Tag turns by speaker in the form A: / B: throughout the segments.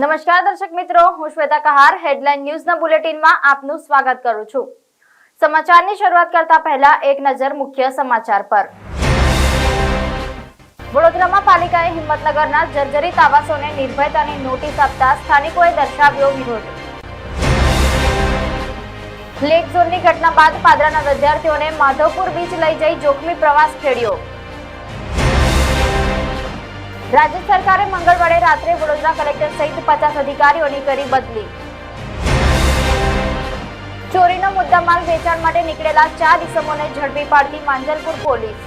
A: નમસ્કાર દર્શક મિત્રો, હું શ્વેતા કહાર હેડલાઇન ન્યૂઝના બુલેટિનમાં આપનું સ્વાગત કરું છું. સમાચારની શરૂઆત કરતા પહેલા એક નજર મુખ્ય સમાચાર પર. વડોદરામાં પાલિકાએ હિંમતનગરના જર્જરિત આવાસોને નિર્ભયતાની નોટિસ આપતા સ્થાનિકોએ દર્શાવ્યો વિરોધ. લેક ઝોનની ઘટના બાદ પાદરાના વિદ્યાર્થીઓને માધવપુર બીચ લઈ જઈ જોખમી પ્રવાસ ખેડ્યો. રાજ્ય સરકારે મંગળવારે રાત્રે વડોદરા કલેક્ટર સહિત પચાસ અધિકારીઓની કરી બદલી. ચોરીનો મુદ્દામાલ વેચાણ માટે નીકળેલા ચાર ઇસમોને ઝડપી પાડતી માંજલપુર પોલીસ.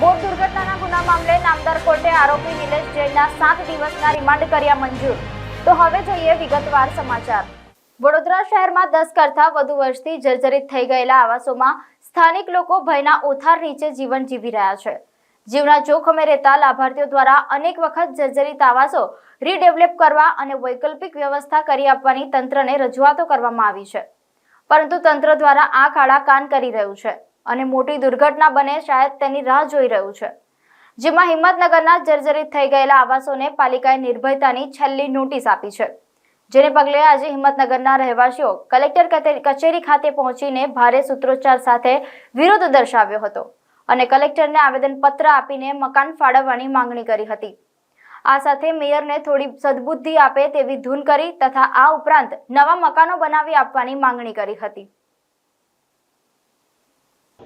A: બોટ દુર્ઘટનાના ગુના મામલે નામદાર કોર્ટે આરોપી નિલેશ જૈનના સાત દિવસના રિમાન્ડ કર્યા મંજૂર. તો હવે જોઈએ વિગતવાર સમાચાર. વડોદરા શહેરમાં દસ કરતા વધુ વર્ષથી જર્જરિત થઈ ગયેલા આવાસોમાં સ્થાનિક લોકો ભયના ઓથાર નીચે જીવન જીવી રહ્યા છે. જીવના જોખમે રહેતા લાભાર્થીઓ દ્વારા અનેક વખત જર્જરિત આવાસો રીડેવલપ કરવા અને વૈકલ્પિક વ્યવસ્થા કરી આપવાની તંત્રને રજૂઆતો કરવામાં આવી છે. પરંતુ તંત્ર દ્વારા આ કાળા કાન કરી રહ્યું છે અને મોટી દુર્ઘટના બને શાયદ તેની રાહ જોઈ રહ્યું છે. જેમાં હિંમતનગરના જર્જરિત થઈ ગયેલા આવાસોને પાલિકાએ નિર્ભયતાની છેલ્લી નોટિસ આપી છે. જેને પગલે આજે હિંમતનગરના રહેવાસીઓ કલેક્ટર કચેરી ખાતે પહોંચીને ભારે સૂત્રોચ્ચાર સાથે વિરોધ દર્શાવ્યો હતો. અને કલેક્ટરને આવેદનપત્ર આપીને મકાન ફાળવવાની માંગણી કરી હતી. આ સાથે મેયરને થોડી સદબુદ્ધિ આપે તેવી ધૂન કરી તથા આ ઉપરાંત નવા મકાનો બનાવી આપવાની માંગણી કરી હતી.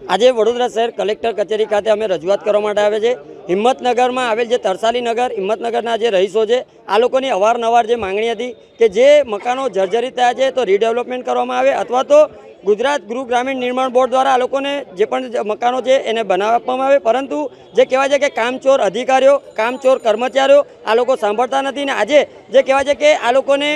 B: આજે વડોદરા શહેર કલેક્ટર કચેરી ખાતે અમે રજૂઆત કરવા માટે આવે છે. હિંમતનગરમાં આવેલ જે તરસાલી નગર, હિંમતનગરના જે રહીશો છે, આ લોકોની અવારનવાર જે માંગણી હતી કે જે મકાનો જર્જરિત થયા છે તો રીડેવલપમેન્ટ કરવામાં આવે અથવા તો ગુજરાત ગૃહ ગ્રામીણ નિર્માણ બોર્ડ દ્વારા આ લોકોને જે પણ મકાનો છે એને બનાવી આપવામાં આવે. પરંતુ જે કહેવાય છે કે કામચોર અધિકારીઓ, કામચોર કર્મચારીઓ આ લોકો સાંભળતા નથી ને આજે જે કહેવાય છે કે આ લોકોને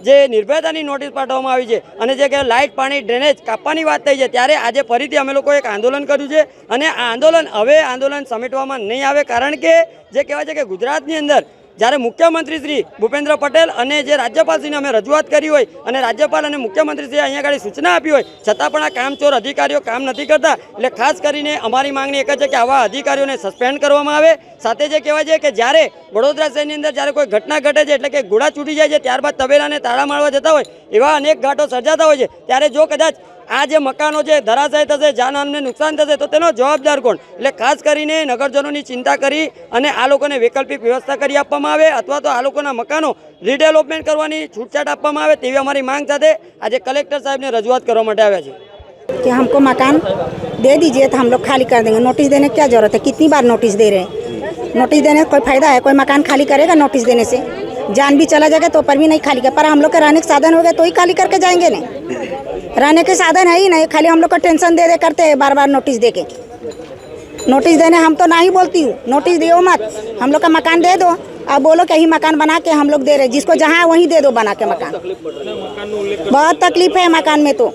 B: જે નિર્ભયતાની નોટિસ પાઠવવામાં આવી છે અને જે કે લાઇટ, પાણી, ડ્રેનેજ કાપવાની વાત થઈ છે, ત્યારે આજે ફરીથી અમે લોકો એક આંદોલન કર્યું છે અને આ આંદોલન હવે આંદોલન સમેટવામાં નહીં આવે, કારણ કે જે કહેવાય છે કે ગુજરાતની અંદર જ્યારે મુખ્યમંત્રી શ્રી ભૂપેન્દ્ર પટેલ અને જે રાજ્યપાલશ્રીને અમે રજૂઆત કરી હોય અને રાજ્યપાલ અને મુખ્યમંત્રીશ્રીએ અહીંયા આગળ સૂચના આપી હોય, છતાં પણ આ કામચોર અધિકારીઓ કામ નથી કરતા. એટલે ખાસ કરીને અમારી માંગણી એક જ છે કે આવા અધિકારીઓને સસ્પેન્ડ કરવામાં આવે. સાથે જે કહેવાય છે કે જ્યારે વડોદરા શહેરની અંદર જ્યારે કોઈ ઘટના ઘટે છે એટલે કે ઘોડા છૂટી જાય છે, ત્યારબાદ તબેલાને તાળા મારવા જતા હોય, એવા અનેક ઘાટો સર્જાતા હોય છે. ત્યારે જો કદાચ આ જે મકાનો છે ધરાશય થશે જાનહાનને નુકસાન થશે તો તેનો જવાબદાર કોણ એટલે ખાસ કરીને નગરજનોની ચિંતા કરી અને આ લોકોને વૈકલ્પિક વ્યવસ્થા કરી આપવામાં આવે અથવા તો આ લોકોના મકાનો રીડેવલપમેન્ટ કરવાની છૂટછાટ આપવામાં આવે તેવી અમારી માંગ સાથે આજે કલેક્ટર સાહેબને રજૂઆત કરવા માટે આવ્યા છે
C: कि हमको मकान दे दीजिए तो हम लोग खाली कर देंगे नोटिस देने की क्या जरूरत है कितनी बार नोटिस दे रहे हैं नोटिस देने का कोई फायदा है कोई मकान खाली करेगा नोटिस देने से जान भी चला जाएगा तो पर भी नहीं खाली कर पर हम लोग के रहने के साधन हो गए तो ही खाली करके जाएंगे नहीं रहने के साधन है ही नहीं। खाली हम लोग को टेंशन दे दे करते हैं बार बार नोटिस दे के नोटिस देने हम तो ना ही बोलती हूँ। नोटिस दियो मत। हम लोग का मकान दे दो। अब बोलो कि यही मकान बना के हम लोग दे रहे हैं। जिसको जहाँ है वहीं दे दो बना के मकान। बहुत तकलीफ़ है मकान में तो।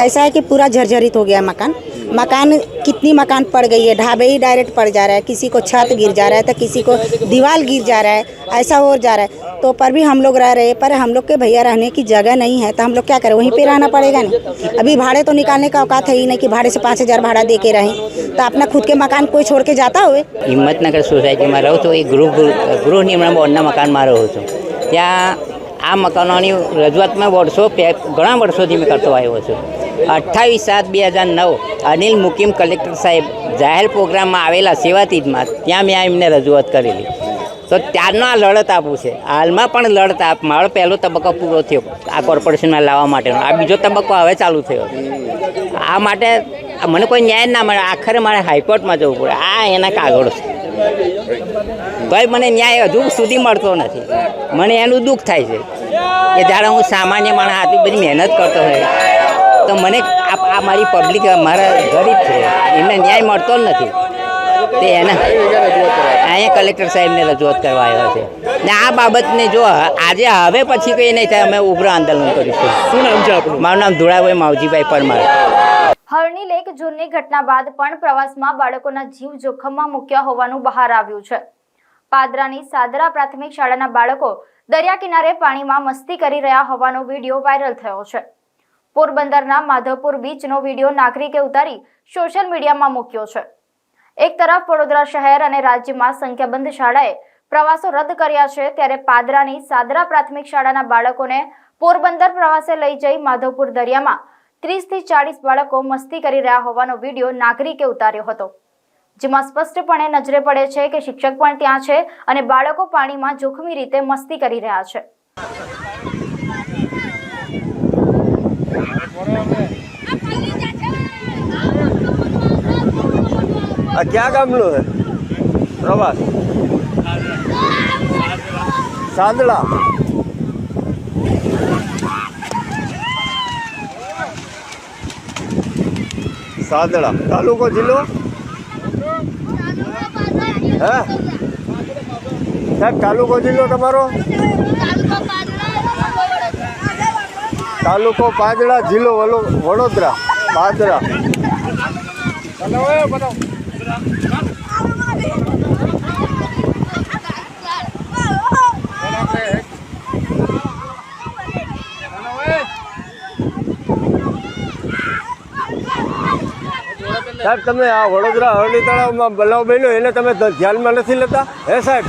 C: ऐसा है कि पूरा झरझरित हो गया मकान। मकान, कितनी मकान पड़ गई है। ढाबे ही डायरेक्ट पड़ जा रहा है। किसी को छत गिर जा रहा है तो किसी को दीवार गिर जा रहा है। ऐसा हो जा रहा है। तो पर भी हम लोग रह रहे हैं पर हम लोग के भैया रहने की जगह नहीं है तो हम लोग क्या करें वहीं पे रहना पड़ेगा नहीं अभी भाड़े तो निकालने का औकात है ही नहीं कि भाड़े से पाँच हज़ार भाड़ा दे के रहें तो अपना खुद के मकान कोई छोड़ के जाता हुए
D: હિંમતનગર સોસાયટીમાં રહું છું એ ગૃહ ગૃહ નિર્માણ બોર્ડના મકાનમાં રહું છું ત્યાં આ મકાનોની રજૂઆત મેં વર્ષો પે ઘણા વર્ષોથી મેં કરતો આવ્યો છું અઠ્ઠાવીસ સાત બે હજાર નવ અનિલ મુકીમ કલેક્ટર સાહેબ જાહેર પ્રોગ્રામમાં આવેલા સેવાતીતમાં ત્યાં મેં એમને રજૂઆત કરેલી તો ત્યારનો આ લડત આપું છે. હાલમાં પણ લડત આપ, મારો પહેલો તબક્કો પૂરો થયો આ કોર્પોરેશનમાં લાવવા માટેનો. આ બીજો તબક્કો હવે ચાલુ થયો. આ માટે મને કોઈ ન્યાય ના મળે. આખરે મારે હાઈકોર્ટમાં જવું પડે. આ એના કાગળો છે. તોય મને ન્યાય હજુ સુધી મળતો નથી. મને એનું દુઃખ થાય છે કે જ્યારે હું સામાન્ય માણસ આટલી બધી મહેનત કરતો હોય, તો મને આ મારી પબ્લિક મારા ગરીબ છે. એમને ન્યાય મળતો જ નથી. તે એના અહીંયા કલેક્ટર સાહેબને રજૂઆત કરવા આવ્યા છે. ને આ બાબતને જો આજે હવે પછી કંઈ નહીં થાય અમે ઉગ્ર આંદોલન કરીશું.
E: શું નામ છે આપણું
D: મારું નામ ધુળાભાઈ માવજીભાઈ પરમાર.
A: હરણી લેક ઝોનની ઘટના બાદ પણ પ્રવાસમાં બાળકોના જીવ જોખમમાં મૂક્યા હોવાનું બહાર આવ્યું છે. પાદરાની સાદરા પ્રાથમિક શાળાના બાળકો દરિયા કિનારે પાણીમાં મસ્તી કરી રહ્યા હોવાનો વીડિયો વાયરલ થયો છે. પોરબંદરના માધવપુર બીચનો વીડિયો નાગરિકે ઉતારી સોશિયલ મીડિયામાં મૂક્યો છે. એક તરફ વડોદરા શહેર અને રાજ્યમાં સંખ્યાબંધ શાળાએ પ્રવાસો રદ કર્યા છે, ત્યારે પાદરાની સાદરા પ્રાથમિક શાળાના બાળકોને પોરબંદર પ્રવાસે લઈ જઈ માધવપુર દરિયામાં ત્રીસથી ચાળીસ બાળકો મસ્તી કરી રહ્યા હોવાનો વીડિયો નાગરિકે ઉતાર્યો હતો. જેમાં સ્પષ્ટપણે નજરે પડે છે કે શિક્ષક પણ ત્યાં છે અને બાળકો પાણીમાં જોખમી રીતે મસ્તી કરી રહ્યા છે.
F: આ ક્યાં ગામનું છે? પ્રવાસ? સાંદડા. સાંદડા. તાલુકો જિલ્લો? હે? સાહેબ, તાલુકો જિલ્લો તમારો? તાલુકો પાદડા જિલ્લો વડોદરા. પાદરા. સાહેબ, તમે આ વડોદરા અરણી તળાવમાં બનાવ બન્યો, એને તમે ધ્યાનમાં નથી લેતા? હે, સાહેબ?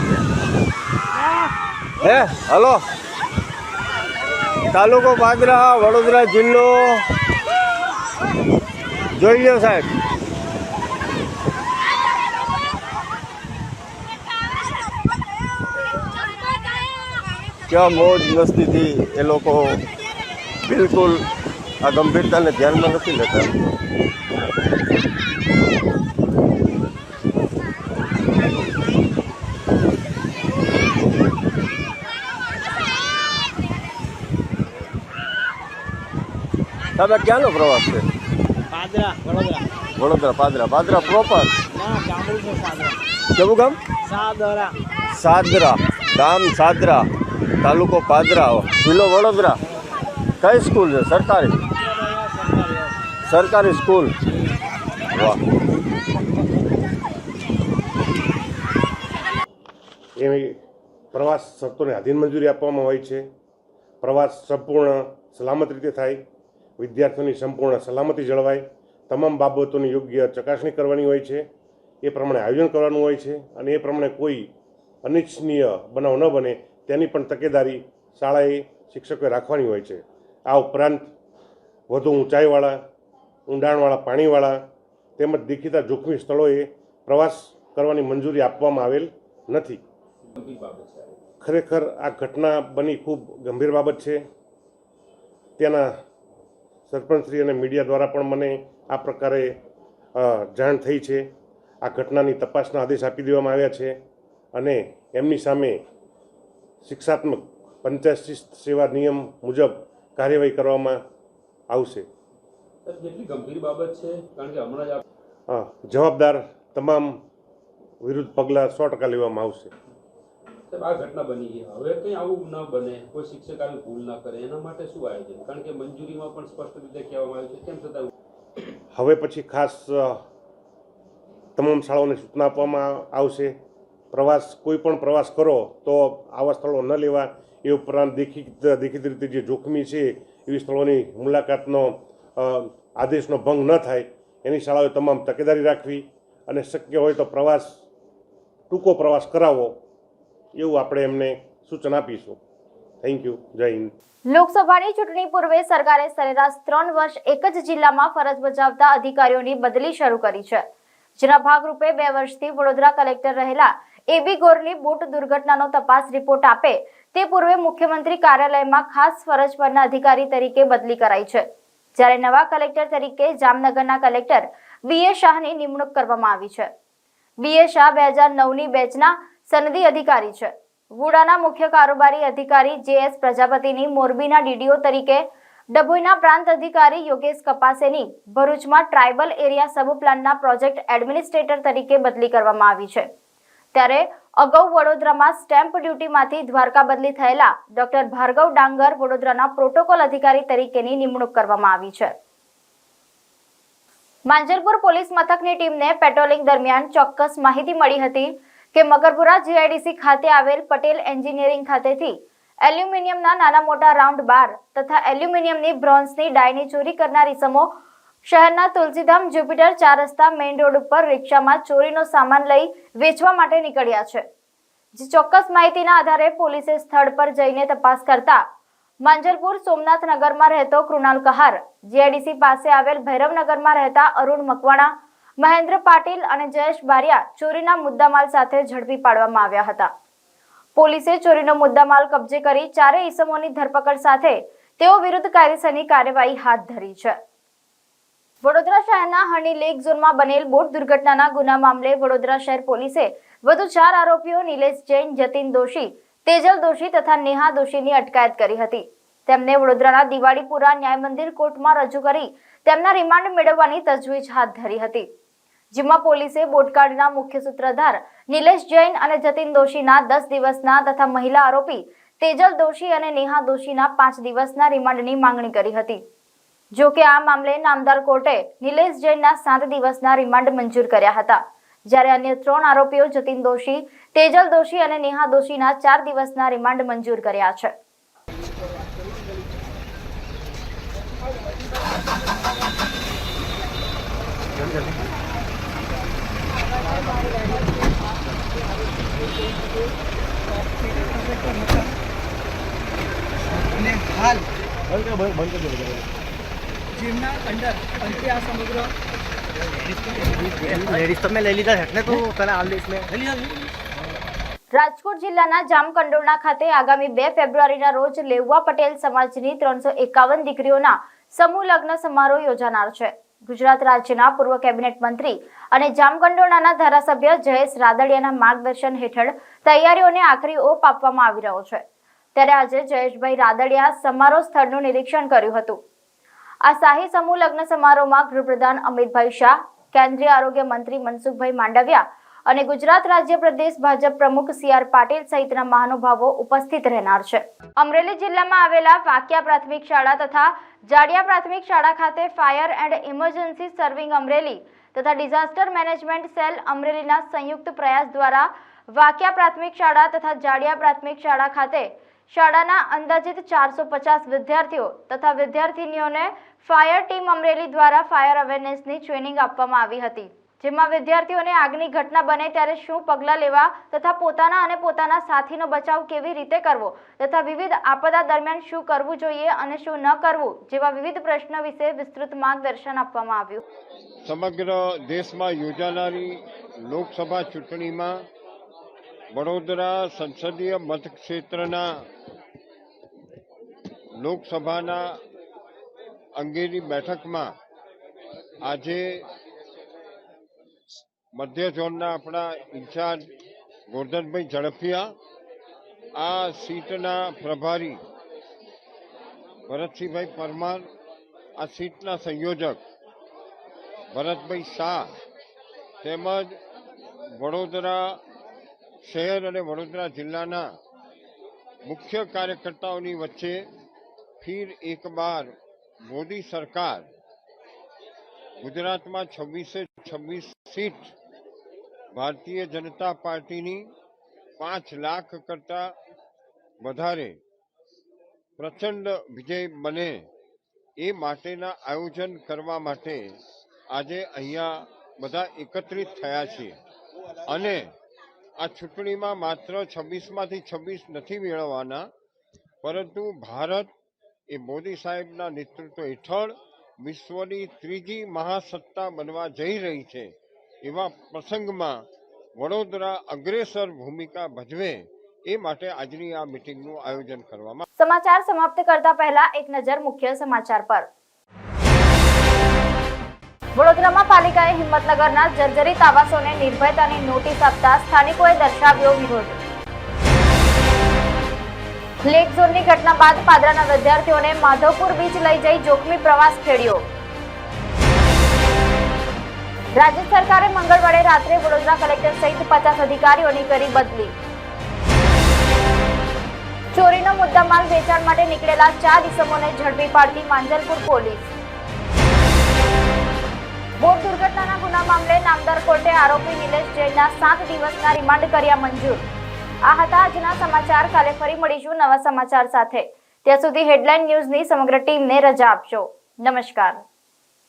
F: હે, હલો? તાલુકો પાદરા વડોદરા જિલ્લો. જોઈ લો સાહેબ. ક્યાં મોજ મસ્તીથી એ લોકો બિલકુલ આ ગંભીરતાને ધ્યાનમાં નથી લેતા. તમે ક્યાંનો પ્રવાસ છે?
G: પાદરા વડોદરા.
F: વડોદરા પાદરા. પાદરા પ્રોપર કેવું ગામ?
G: સાદરા.
F: સાદરા. ગામ સાદરા. તાલુકો પાદરા જિલ્લો વડોદરા. કઈ સ્કૂલ છે? સરકારી? સરકારી સ્કૂલ. વાહ.
H: એવી પ્રવાસ શરતોને આધીન મંજૂરી આપવામાં હોય છે. પ્રવાસ સંપૂર્ણ સલામત રીતે થાય. વિદ્યાર્થીઓની સંપૂર્ણ સલામતી જળવાય. તમામ બાબતોની યોગ્ય ચકાસણી કરવાની હોય છે. એ પ્રમાણે આયોજન કરવાનું હોય છે. અને એ પ્રમાણે કોઈ અનિચ્છનીય બનાવ ન બને તેની પણ તકેદારી શાળાએ શિક્ષકોએ રાખવાની હોય છે. આ ઉપરાંત વધુ ઊંચાઈવાળા, ઊંડાણવાળા પાણીવાળા તેમજ દેખીતા જોખમી સ્થળોએ પ્રવાસ કરવાની મંજૂરી આપવામાં આવેલ નથી. ખરેખર આ ઘટના બની ખૂબ ગંભીર બાબત છે. ત્યાંના સરપંચશ્રી અને મીડિયા દ્વારા પણ મને આ પ્રકારે જાણ થઈ છે. આ ઘટનાની તપાસના આદેશ આપી દેવામાં આવ્યા છે અને એમની સામે શિક્ષાત્મક પંચાયત સેવા નિયમ મુજબ કાર્યવાહી કરવામાં આવશે.
I: સાહેબ, ગંભીર બાબત છે? કારણ કે હમણાં જ આપ
H: જવાબદાર તમામ વિરુદ્ધ પગલાં સો ટકા લેવામાં આવશે.
I: આ ઘટના બની ગઈ હવે કંઈ આવું ન બને. કોઈ શિક્ષક આવી ભૂલ ના કરે. એના માટે શું આયોજન? કારણ કે મંજૂરીમાં પણ સ્પષ્ટ રીતે કહેવામાં આવ્યું છે. તેમ છતાં
H: હવે પછી ખાસ તમામ શાળાઓને સૂચના આપવામાં આવશે. પ્રવાસ, કોઈ પણ પ્રવાસ કરો, તો આવા સ્થળો ન લેવા. એ ઉપરાંત દેખીત, દેખીતી રીતે જે જોખમી છે, એવી સ્થળોની મુલાકાતનો આદેશનો ભંગ ન થાય. એની શાળાઓએ તમામ તકેદારી રાખવી અને શક્ય હોય તો પ્રવાસ, ટૂંકો પ્રવાસ કરાવો, એવું આપણે એમને સૂચન આપીશું. થેન્ક યુ જય હિન્દ
A: લોકસભાની ચૂંટણી પૂર્વે સરકારે સરેરાશ ત્રણ વર્ષ એક જ જિલ્લામાં ફરજ બજાવતા અધિકારીઓની બદલી શરૂ કરી છે. જેના ભાગરૂપે બે વર્ષથી વડોદરા કલેક્ટર રહેલા એબી ગોરલી બોટ દુર્ઘટનાનો તપાસ રિપોર્ટ આપે, તે પૂર્વે મુખ્યમંત્રી કાર્યાલયમાં ખાસ ફરજ પરના અધિકારી તરીકે બદલી કરાઈ છે. જ્યારે નવા કલેક્ટર તરીકે જામનગરના કલેક્ટર બી શાહની નિમણૂક કરવામાં આવી છે. બી શાહ બે હજાર નવની બેચના સનદી અધિકારી છે. વુડાના મુખ્ય કારોબારી અધિકારી જે એસ પ્રજાપતિની મોરબીના ડીડીઓ તરીકે, ડભોઈના પ્રાંત અધિકારી યોગેશ કપાસેની ભરૂચમાં ટ્રાઇબલ એરિયા સબ પ્લાનના પ્રોજેક્ટ એડમિનિસ્ટ્રેટર તરીકે બદલી કરવામાં આવી છે. ત્યારે અગાઉ વડોદરામાં સ્ટેમ્પ ડ્યુટીમાંથી દ્વારકા બદલી થયેલા ડોક્ટર ભાર્ગવ ડાંગર વડોદરાના પ્રોટોકોલ અધિકારી તરીકેની નિમણૂક કરવામાં આવી છે. માંજલપુર પોલીસ મથકની ટીમને પેટ્રોલિંગ દરમિયાન ચોક્કસ માહિતી મળી હતી કે મગરપુરા જીઆઈડીસી ખાતે આવેલ પટેલ એન્જિનિયરિંગ ખાતેથી એલ્યુમિનિયમના નાના મોટા રાઉન્ડ બાર તથા એલ્યુમિનિયમની બ્રોન્ઝની ડાયની ચોરી કરનાર ઇસમો શહેરના તુલસીધામ જુપિટર ચાર રસ્તા મેઇન રોડ ઉપર રિક્ષામાં ચોરીનો સામાન લઈ વેચવા માટે નીકળ્યા છે, જે ચોક્કસ માહિતીના આધારે પોલીસે સ્થળ પર જઈને તપાસ કરતા માંજલપુર સોમનાથ નગરમાં રહેતો કૃણાલ કહાર, જીઆઈડીસી પાસે આવેલ ભૈરવનગરમાં રહેતા અરુણ મકવાણા, મહેન્દ્ર પાટીલ અને જયેશ બારિયા ચોરીના મુદ્દામાલ સાથે ઝડપી પાડવામાં આવ્યા હતા. પોલીસે ચોરીનો મુદ્દામાલ કબજે કરી ચારેય ઇસમોની ધરપકડ સાથે તેઓ વિરુદ્ધ કાયદેસરની કાર્યવાહી હાથ ધરી છે. વડોદરા શહેરના હની લેક ઝોનમાં બનેલ બોટ દુર્ઘટનાના ગુના મામલે વડોદરા શહેર પોલીસે વધુ ચાર આરોપીઓ નિલેશ જૈન, જતીન દોશી, તેજલ દોશી તથા નેહા દોશીની અટકાયત કરી હતી. તેમને વડોદરાના દિવાળીપુરા ન્યાય મંદિર કોર્ટમાં રજૂ કરી તેમના રિમાન્ડ મેળવવાની તજવીજ હાથ ધરી હતી. જેમાં પોલીસે બોટકાળના મુખ્ય સૂત્રધાર નિલેશ જૈન અને જતીન દોશીના દસ દિવસના તથા મહિલા આરોપી તેજલ દોશી અને નેહા દોશીના પાંચ દિવસના રિમાન્ડની માંગણી કરી હતી. જો કે આ મામલે નામદાર કોર્ટે નિલેશ જૈનના સાત દિવસના રિમાન્ડ મંજૂર કર્યા હતા. જ્યારે અન્ય ત્રણ આરોપીઓ જતીન દોશી, તેજલ દોશી અને નેહા દોશીના ચાર દિવસના રિમાન્ડ મંજૂર કર્યા છે.
J: અને હાલ જેમના અંદર અંતે આ સમગ્ર
K: લેડીઝ તમે લઈ લીધા છે. તો તને મેં. લઈ લીધા
A: રાજકોટ જિલ્લાના જામકંડોરણા ખાતે આગામી બે ફેબ્રુઆરીના રોજ લેવવા પટેલ સમાજની ત્રણસો એકાવન દીકરીઓના સમૂહ લગ્ન સમારોહ યોજાનાર છે. ગુજરાત રાજ્યના પૂર્વ કેબિનેટ મંત્રી અને જામકંડોરણાના ધારાસભ્ય જયેશ રાદડિયાના માર્ગદર્શન હેઠળ તૈયારીઓને આખરી ઓપ આપવામાં આવી રહ્યો છે. ત્યારે આજે જયેશભાઈ રાદડિયા સમારોહ સ્થળનું નિરીક્ષણ કર્યું હતું. આ શાહી સમૂહ લગ્ન સમારોહમાં ગૃહપ્રધાન અમિતભાઈ શાહ, કેન્દ્રીય આરોગ્ય મંત્રી મનસુખભાઈ માંડવિયા અને ગુજરાત રાજ્ય પ્રદેશ ભાજપ પ્રમુખ સી આર પાટીલ સહિતના મહાનુભાવો ઉપસ્થિત રહેનાર છે. અમરેલી જિલ્લામાં આવેલા વાકિયા પ્રાથમિક શાળા તથા જાડિયા પ્રાથમિક શાળા ખાતે fire and emergency serving Amreli તથા ડિઝાસ્ટર મેનેજમેન્ટ સેલ અમરેલીના સંયુક્ત પ્રયાસ દ્વારા વાકિયા પ્રાથમિક શાળા તથા જાડિયા પ્રાથમિક શાળા ખાતે શાળાના અંદાજિત ચારસો પચાસ વિદ્યાર્થીઓ તથા વિદ્યાર્થીનીઓને ફાયર ટીમ અમરેલી દ્વારા ફાયર અવેરનેસની ટ્રેનિંગ આપવામાં આવી હતી, જેમાં વિદ્યાર્થીઓને આગની ઘટના બને ત્યારે શું પગલાં લેવા તથા પોતાના અને પોતાના સાથીનો બચાવ કેવી રીતે કરવો તથા વિવિધ આપદા દરમિયાન શું કરવું જોઈએ અને શું ન કરવું જેવા વિવિધ પ્રશ્નો વિશે વિસ્તૃત માર્ગદર્શન આપવામાં આવ્યું.
E: સમગ્ર દેશમાં યોજાનારી લોકસભા ચૂંટણીમાં વડોદરા સંસદીય મતક્ષેત્રના લોકસભાના અંગેની બેઠકમાં આજે મધ્ય ઝોનના આપણા ઇન્ચાર્જ ગોરધનભાઈ ઝડફિયા આ સીટના પ્રભારી ભરતસિંહભાઈ પરમાર, આ સીટના સંયોજક ભરતભાઈ શાહ તેમજ વડોદરા શહેર અને વડોદરા જિલ્લાના મુખ્ય કાર્યકર્તાઓની વચ્ચે ફિર એક બાર મોદી સરકાર. ગુજરાતમાં છવ્વીસે છવ્વીસ સીટ ભારતીય જનતા પાર્ટીની પાંચ લાખ કરતા વધારે. પ્રચંડ વિજય બને એ માટેના આયોજન કરવા માટે આજે અહીંયા બધા એકત્રિત થયા છીએ. અને આ ચૂંટણીમાં માત્ર છવ્વીસમાંથી છવ્વીસ નથી મેળવવાના, પરંતુ ભારત એ મોદી સાહેબના નેતૃત્વ હેઠળ વિશ્વની ત્રીજી મહાસત્તા બનવા જઈ રહી છે. એવા પ્રસંગમાં વડોદરા અગ્રેસર ભૂમિકા ભજવે એ માટે આજની આ મિટિંગનું આયોજન કરવામાં
A: સમાચાર સમાપ્ત કરતા પહેલા એક નજર મુખ્ય સમાચાર પર. વડોદરામાં પાલિકાએ હિંમતનગરના જર્જરિત આવાસોને નિર્ભયતાની નોટિસ આપતા સ્થાનિકોએ દર્શાવ્યો વિરોધ. લેક ઝોનની ઘટના બાદ પાદરાના વિદ્યાર્થીઓને માધવપુર બીચ લઈ જઈ જોખમી પ્રવાસ ખેડ્યો. રાજ્ય સરકારે મંગળવારે રાત્રે વડોદરા કલેક્ટર સહિત પચાસ અધિકારીઓની કરી બદલી. ચોરીનો મુદ્દામાલ વેચાણ માટે નીકળેલા ચાર ઇસમોને ઝડપી પાડતી માંજલપુર પોલીસ. બોટ દુર્ઘટનાના ગુના મામલે નામદાર કોર્ટે આરોપી નિલેશ જૈનના સાત દિવસના રિમાન્ડ કર્યા મંજૂર. આ હતા આજના સમાચાર. કાલે ફરી મળીશું નવા સમાચાર સાથે. ત્યાં સુધી હેડલાઇન ન્યૂઝની સમગ્ર ટીમને રજા આપજો. નમસ્કાર.